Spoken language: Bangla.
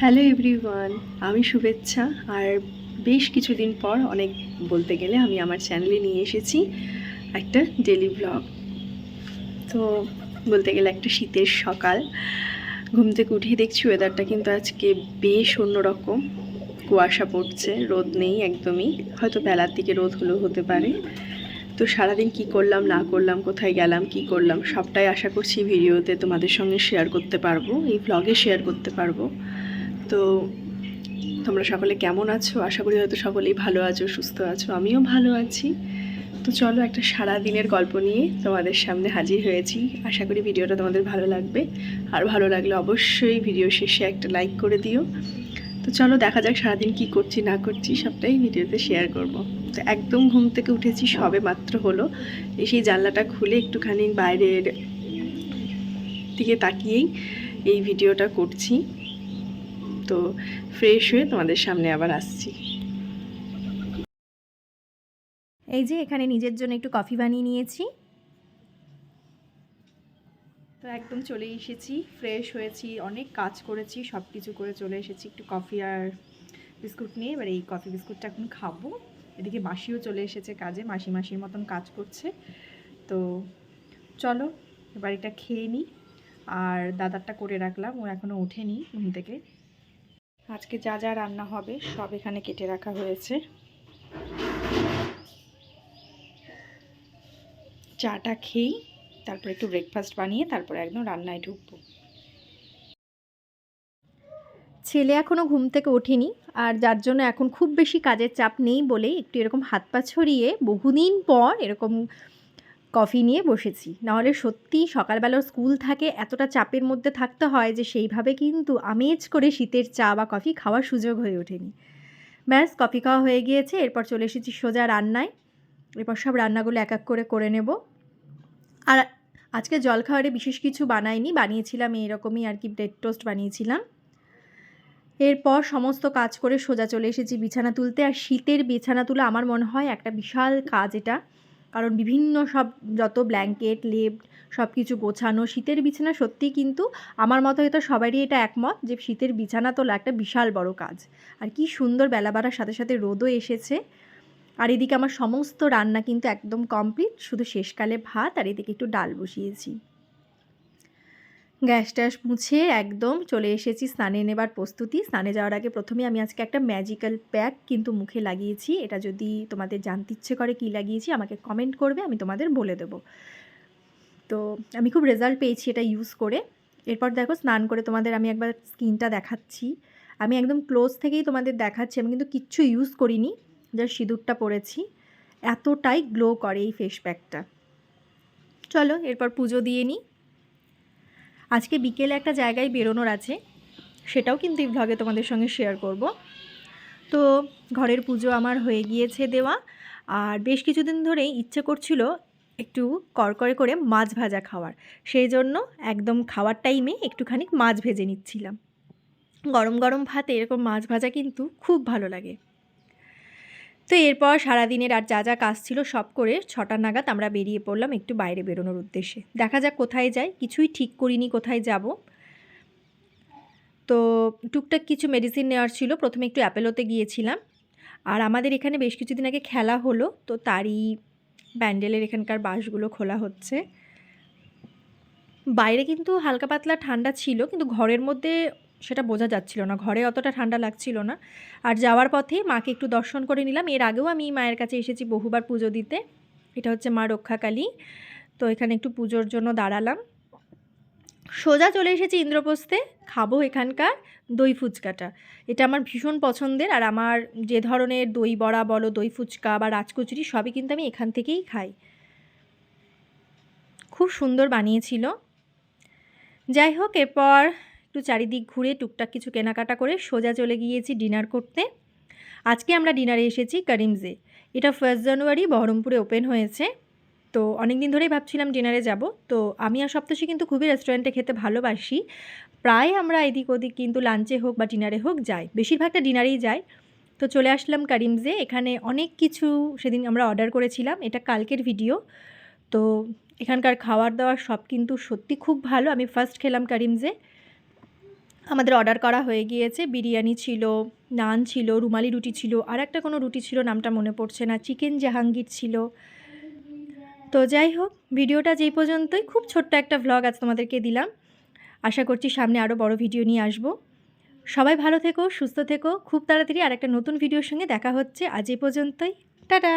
হ্যালো এভরিওয়ান, আমি শুভেচ্ছা। আর বেশ কিছুদিন পর, অনেক বলতে গেলে আমি আমার চ্যানেলে নিয়ে এসেছি একটা ডেলি ব্লগ। তো বলতে গেলে একটা শীতের সকাল। ঘুম থেকে উঠেই দেখছি ওয়েদারটা কিন্তু আজকে বেশ অন্যরকম। কুয়াশা পড়ছে, রোদ নেই একদমই। হয়তো বেলার দিকে রোদ হলেও হতে পারে। তো সারাদিন কি করলাম, না করলাম, কোথায় গেলাম, কি করলাম, সবটাই আশা করছি ভিডিওতে তোমাদের সঙ্গে শেয়ার করতে পারব, এই ব্লগে শেয়ার করতে পারব। তো তোমরা সকলে কেমন আছো? আশা করি হয়তো সকলেই ভালো আছো, সুস্থ আছো, আমিও ভালো আছি। তো চলো একটা সারা দিনের গল্প নিয়ে তোমাদের সামনে হাজির হয়েছি। আশা করি ভিডিওটা তোমাদের ভালো লাগবে। আর ভালো লাগলে অবশ্যই ভিডিও শেষে একটা লাইক করে দিও। তো চলো দেখা যাক সারাদিন কি করছি, না করছি, সবটাই ভিডিওতে শেয়ার করব। তো একদম ঘুম থেকে উঠেছি, সবে মাত্র হলো। সেই জানলাটা খুলে একটুখানি বাইরের দিকে তাকিয়েই এই ভিডিওটা করছি। তো ফ্রেশ হয়ে তোমাদের সামনে আবার আসছি। এই যে এখানে নিজের জন্য একটু কফি বানিয়ে নিয়েছি। তো একদম চলে এসেছি ফ্রেশ হয়েছি অনেক কাজ করেছি সব কিছু করে চলে এসেছি। একটু কফি আর বিস্কুট নিয়ে এবার এই কফি বিস্কুটটা এখন খাব। এদিকে মাসিও চলে এসেছে কাজে মাসি মাসির মতন কাজ করছে। তো চলো এবার এটা খেয়ে নিই আর দাদারটা করে রাখলাম ও এখনও ওঠেনি ঘুম থেকে। আজকে যা যা রান্না হবে সব এখানে কেটে রাখা হয়েছে। চাটা খেয়েই তারপর একটু ব্রেকফাস্ট বানিয়ে তারপর একদম রান্নায় ঢুকবো। ছেলে এখনও ঘুম থেকে ওঠেনি আর যার জন্য এখন খুব বেশি কাজের চাপ নেই বলেই একটু এরকম হাত পা ছড়িয়ে বহুদিন পর এরকম কফি নিয়ে বসেছি। নাহলে সত্যি সকালবেলার স্কুল থাকে, এতটা চাপের মধ্যে থাকতে হয় যে সেইভাবে কিন্তু আমেজ করে শীতের চা বা কফি খাওয়ার সুযোগ হয়ে ওঠেনি। ব্যাস, কফি খাওয়া হয়ে গিয়েছে, এরপর চলে এসেছি সোজা রান্নায়। এরপর সব রান্নাগুলো এক এক করে করে নেব। আর আজকে জলখাবারে বিশেষ কিছু বানাইনি, বানিয়েছিলাম এইরকমই আর কি ব্রেড টোস্ট বানিয়েছিলাম। এরপর সমস্ত কাজ করে সোজা চলে এসেছি বিছানা তুলতে। আর শীতের বিছানা তুলে আমার মনে হয় একটা বিশাল কাজ এটা। কারণ বিভিন্ন সব যত ব্ল্যাঙ্কেট লেপ সব কিছু গোছানো, শীতের বিছানা সত্যি কিন্তু আমার মতো হয়তো সবারই এটা একমত যে শীতের বিছানা তোলা একটা বিশাল বড় কাজ। আর কি সুন্দর বেলা বাড়ার সাথে সাথে রোদও এসেছে। আর এদিকে আমার সমস্ত রান্না কিন্তু একদম কমপ্লিট শুধু শেষকালে ভাত আর এদিকে একটু ডাল বসিয়েছি। গ্যাস ট্যাস মুছে একদম চলে এসেছি স্নানে নেবার প্রস্তুতি। স্নানে যাওয়ার আগে প্রথমে আমি আজকে একটা ম্যাজিক্যাল প্যাক কিন্তু মুখে লাগিয়েছি। এটা যদি তোমাদের জানতে ইচ্ছে করে কী লাগিয়েছি, আমাকে কমেন্ট করবে, আমি তোমাদের বলে দেব। তো আমি খুব রেজাল্ট পেয়েছি এটা ইউজ করে। এরপর দেখো স্নান করে তোমাদের আমি একবার স্কিনটা দেখাচ্ছি। আমি একদম ক্লোজ থেকেই তোমাদের দেখাচ্ছি, আমি কিন্তু কিচ্ছু ইউজ করিনি যা সিঁদুরটা পরেছি। এতটাই গ্লো করে এই ফেস প্যাকটা চলো এরপর পুজো দিয়ে নিই। আজকে বিকেলে একটা জায়গায় বেরোনোর আছে, সেটাও কিন্তু এই ভ্লগে তোমাদের সঙ্গে শেয়ার করব। তো ঘরের পুজো আমার হয়ে গিয়েছে দেওয়া, আর বেশ কিছুদিন ধরেই ইচ্ছে করছিল একটু করকরে করে মাছ ভাজা খাওয়ার। সেই জন্য একদম খাওয়ার টাইমে একটুখানি মাছ ভেজে নিচ্ছিলাম। গরম গরম ভাতে এরকম মাছ ভাজা কিন্তু খুব ভালো লাগে। তো এরপর সারাদিনের আর যা যা কাজ ছিল সব করে ছটা নাগাদ আমরা বেরিয়ে পড়লাম একটু বাইরে বেরোনোর উদ্দেশ্যে। দেখা যাক কোথায় যাই। কিছুই ঠিক করিনি কোথায় যাব। তো টুকটাক কিছু মেডিসিন নেওয়ার ছিল। প্রথমে একটু অ্যাপেলোতে গিয়েছিলাম। আর আমাদের এখানে বেশ কিছুদিন আগে খেলা হলো, তো তারই ব্যান্ডেলের এখানকার বাসগুলো খোলা হচ্ছে। বাইরে কিন্তু হালকা পাতলা ঠান্ডা ছিল, কিন্তু ঘরের মধ্যে সেটা বোঝা যাচ্ছিল না। ঘরে অতটা ঠান্ডা লাগছিল না। আর যাওয়ার পথে মাকে একটু দর্শন করে নিলাম। এর আগেও আমি মায়ের কাছে এসেছি বহুবার পুজো দিতে। এটা হচ্ছে মা রক্ষাকালী। তো এখানে একটু পুজোর জন্য দাঁড়ালাম। সোজা চলে এসেছি ইন্দ্রপ্রস্থে। খাব এখানকার দই ফুচকাটা। এটা আমার ভীষণ পছন্দের। আর আমার যে ধরনের দই বড়া বলো, দই ফুচকা বা রাজকচুরি সবই কিন্তু আমি এখান থেকেই খাই। খুব সুন্দর বানিয়েছিল। যাই হোক, এরপর একটু চারিদিক ঘুরে টুকটাক কিছু কেনাকাটা করে সোজা চলে গিয়েছি ডিনার করতে। আজকে আমরা ডিনারে এসেছি করিমজে। এটা ফার্স্ট জানুয়ারি বহরমপুরে ওপেন হয়েছে। তো অনেক দিন ধরেই ভাবছিলাম ডিনারে যাব। তো আমি আর সপ্তাহে কিন্তু খুবই রেস্টুরেন্টে খেতে ভালোবাসি। প্রায় আমরা এদিক ওদিক কিন্তু লাঞ্চে হোক বা ডিনারে হোক যাই। বেশিরভাগটা ডিনারেই যাই। তো চলে আসলাম করিমজে। এখানে অনেক কিছু সেদিন আমরা অর্ডার করেছিলাম। এটা কালকের ভিডিও তো এখানকার খাবার দাবার সব কিন্তু সত্যি খুব ভালো। আমি ফার্স্ট খেলাম করিমজে। আমাদের অর্ডার করা হয়ে গিয়েছে। বিরিয়ানি ছিল, নান ছিল, রুমালি রুটি ছিল আর একটা কোনো রুটি ছিল, নামটা মনে পড়ছে না। চিকেন জাহাঙ্গীর ছিল। তো যাই হোক, ভিডিওটা যেই পর্যন্তই, খুব ছোট্ট একটা ভ্লগ আজ তোমাদেরকে দিলাম। আশা করছি সামনে আরও বড় ভিডিও নিয়ে আসব। সবাই ভালো থেকো, সুস্থ থেকো। খুব তাড়াতাড়ি আর একটা নতুন ভিডিওর সঙ্গে দেখা হচ্ছে। আজ এই পর্যন্তই। টাটা!